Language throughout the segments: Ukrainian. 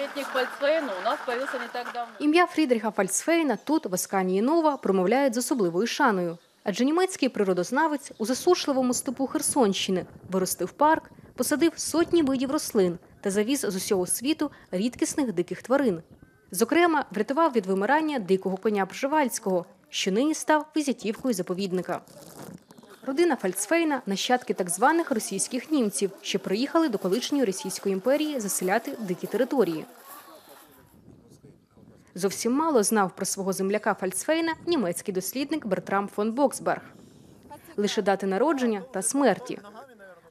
Заповедник Фольксвейна у нас появился не так давно. Ім'я Фрідріха Фальцфейна тут, в Асканії Нова, промовляють з особливою шаною. Адже німецький природознавець у засушливому степу Херсонщини виростив парк, посадив сотні видів рослин та завіз з усього світу рідкісних диких тварин. Зокрема, врятував від вимирання дикого коня Пржевальського, що нині став візитівкою заповідника. Родина Фальцфейна – нащадки так званих російських німців, що приїхали до колишньої Російської імперії заселяти дикі території. Зовсім мало знав про свого земляка Фальцфейна німецький дослідник Бертрам фон Боксберг. Лише дати народження та смерті.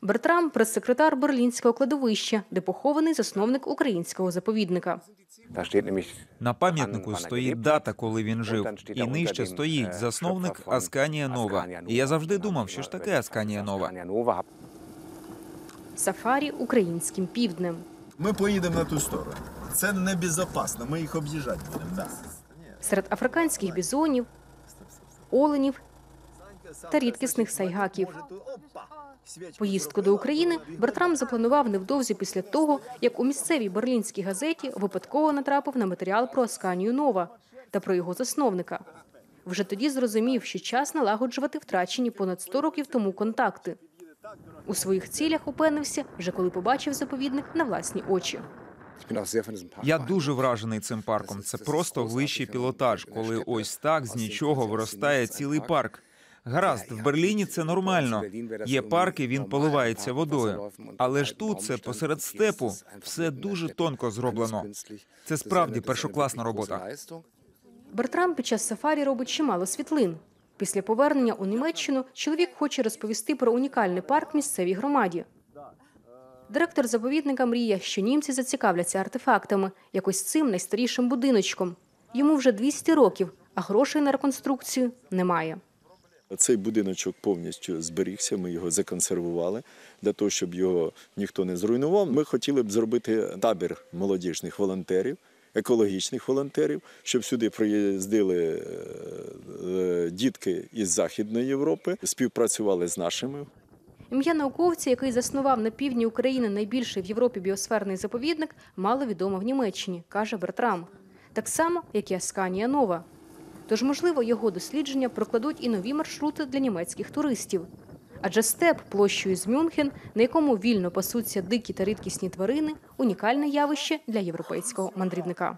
Бертрам – прес-секретар Берлінського кладовища, де похований засновник українського заповідника. На пам'ятнику стоїть дата, коли він жив, і нижче стоїть засновник Асканія Нова. І я завжди думав, що ж таке Асканія Нова. Сафарі українським півднем. Ми поїдемо на ту сторону. Це небезпечно, ми їх об'їжджати будемо. Да. Серед африканських бізонів, оленів та рідкісних сайгаків. Поїздку до України Бертрам запланував невдовзі після того, як у місцевій берлінській газеті випадково натрапив на матеріал про Асканію Нова та про його засновника. Вже тоді зрозумів, що час налагоджувати втрачені понад 100 років тому контакти. У своїх цілях упевнився, вже коли побачив заповідник на власні очі. Я дуже вражений цим парком. Це просто вищий пілотаж, коли ось так з нічого виростає цілий парк. Гаразд, в Берліні це нормально. Є парки, він поливається водою. Але ж тут це посеред степу. Все дуже тонко зроблено. Це справді першокласна робота. Бертрам під час сафарі робить чимало світлин. Після повернення у Німеччину чоловік хоче розповісти про унікальний парк місцевій громаді. Директор заповідника мріє, що німці зацікавляться артефактами, якось цим найстарішим будиночком. Йому вже 200 років, а грошей на реконструкцію немає. Цей будиночок повністю зберігся, ми його законсервували для того, щоб його ніхто не зруйнував. Ми хотіли б зробити табір молодіжних волонтерів, екологічних волонтерів, щоб сюди приїздили е, е, дітки із Західної Європи, співпрацювали з нашими Ім'я науковця, який заснував на півдні України найбільший в Європі біосферний заповідник, мало відомо в Німеччині, каже Бертрам. Так само, як і Асканія Нова. Тож, можливо, його дослідження прокладуть і нові маршрути для німецьких туристів. Адже степ площею з Мюнхен, на якому вільно пасуться дикі та рідкісні тварини, унікальне явище для європейського мандрівника.